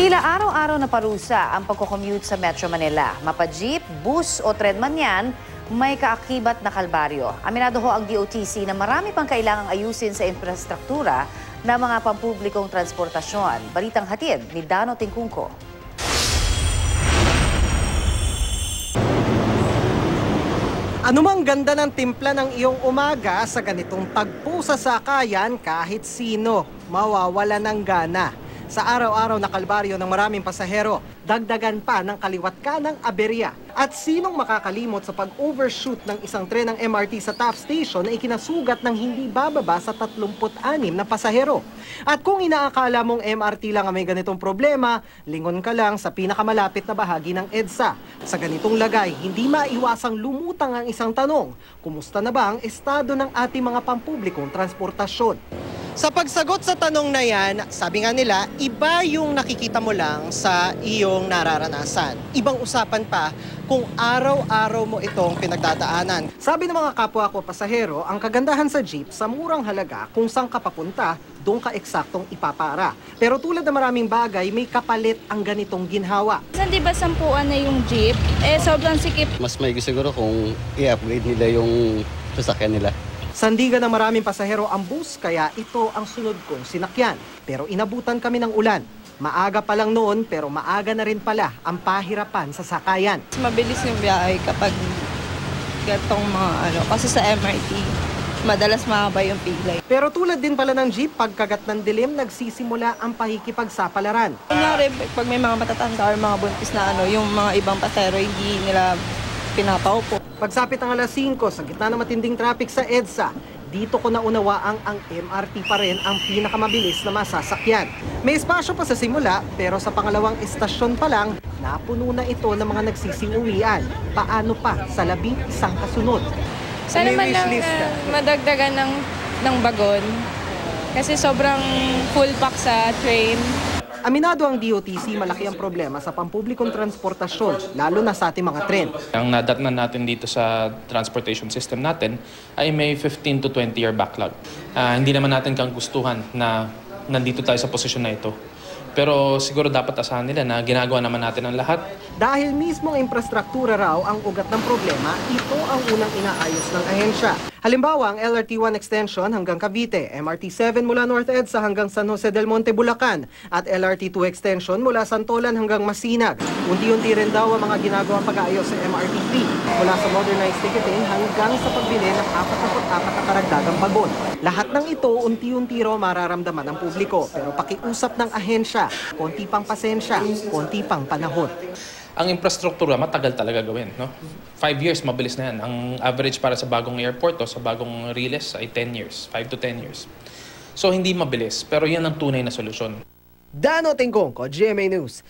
Tila araw-araw na parusa ang pagkocommute sa Metro Manila. Mapa-jeep, bus o tren man yan, may kaakibat na kalbaryo. Aminado ho ang DOTC na marami pang kailangang ayusin sa infrastruktura ng mga pampublikong transportasyon. Balitang hatid ni Dano Tingkungko. Anumang ganda ng timpla ng iyong umaga sa ganitong tagpo sa sakayan kahit sino, mawawala ng gana. Sa araw-araw na kalbaryo ng maraming pasahero, dagdagan pa ng kaliwat ka ng aberya. At sinong makakalimot sa pag-overshoot ng isang tren ng MRT sa top station na ikinasugat ng hindi bababa sa 36 na pasahero? At kung inaakala mong MRT lang ang may ganitong problema, lingon ka lang sa pinakamalapit na bahagi ng EDSA. Sa ganitong lagay, hindi maiwasang lumutang ang isang tanong, kumusta na ba ang estado ng ating mga pampublikong transportasyon? Sa pagsagot sa tanong na yan, sabi nga nila, iba yung nakikita mo lang sa iyong nararanasan. Ibang usapan pa kung araw-araw mo itong pinagdadaanan. Sabi ng mga kapwa ko pasahero, ang kagandahan sa jeep sa murang halaga kung saan ka papunta, doon ka eksaktong ipapara. Pero tulad ng maraming bagay, may kapalit ang ganitong ginhawa. Minsan di ba sampuan na yung jeep, eh sobrang sikip. Mas may siguro kung i-upgrade nila yung sasakyan nila. Sandigan ng maraming pasahero ang bus kaya ito ang sunod kong sinakyan. Pero inabutan kami ng ulan. Maaga pa lang noon pero maaga na rin pala ang pahirapan sa sakayan. Mabilis yung biyahe kapag gatong mga ano. Kasi sa MRT, madalas mahaba yung pila. Pero tulad din pala ng jeep, pagkagat ng dilim, nagsisimula ang pakikipagsapalaran. Kunyari, pag may mga matatanda or mga buntis na ano, yung mga ibang pasero, hindi nila pinapaupo. Pagsapit ng alas 5 sa gitna ng matinding traffic sa EDSA, dito ko naunawaang ang MRT pa rin ang pinakamabilis na masasakyan. May espasyo pa sa simula, pero sa pangalawang estasyon pa lang, napuno na ito ng mga nagsisiuwian. Paano pa sa labing isang kasunod? Sana man lang ah, madagdagan ng, ng bagon. Kasi sobrang full pack sa train. Aminado ang DOTC, malaki ang problema sa pampublikong transportasyon, lalo na sa ating mga tren. Ang nadatnan natin dito sa transportation system natin ay may 15 to 20 year backlog. Ah, hindi naman natin kang gustuhan na nandito tayo sa posisyon na ito. Pero siguro dapat asahan nila na ginagawa naman natin ang lahat Dahil mismo ang infrastruktura raw ang ugat ng problema, ito ang unang inaayos ng ahensya. Halimbawa, ang LRT1 extension hanggang Cavite, MRT7 mula North EDSA hanggang San Jose del Monte, Bulacan, at LRT2 extension mula Santolan hanggang Masinag. Unti-unti rin daw ang mga ginagawang pag-aayos sa MRT3 mula sa modernized ticketing hanggang sa pagbili ng 44 na karagdagang bagon. Lahat ng ito, unti-unti raw mararamdaman ng publiko. Pero pakiusap ng ahensya, konti pang pasensya, konti pang panahon. Ang infrastruktura matagal talaga gawin. No? Five years, mabilis na yan. Ang average para sa bagong airport o sa bagong Riles ay 10 years. 5 to 10 years. So, hindi mabilis. Pero yan ang tunay na solusyon. Dano Tingkong ko, GMA News.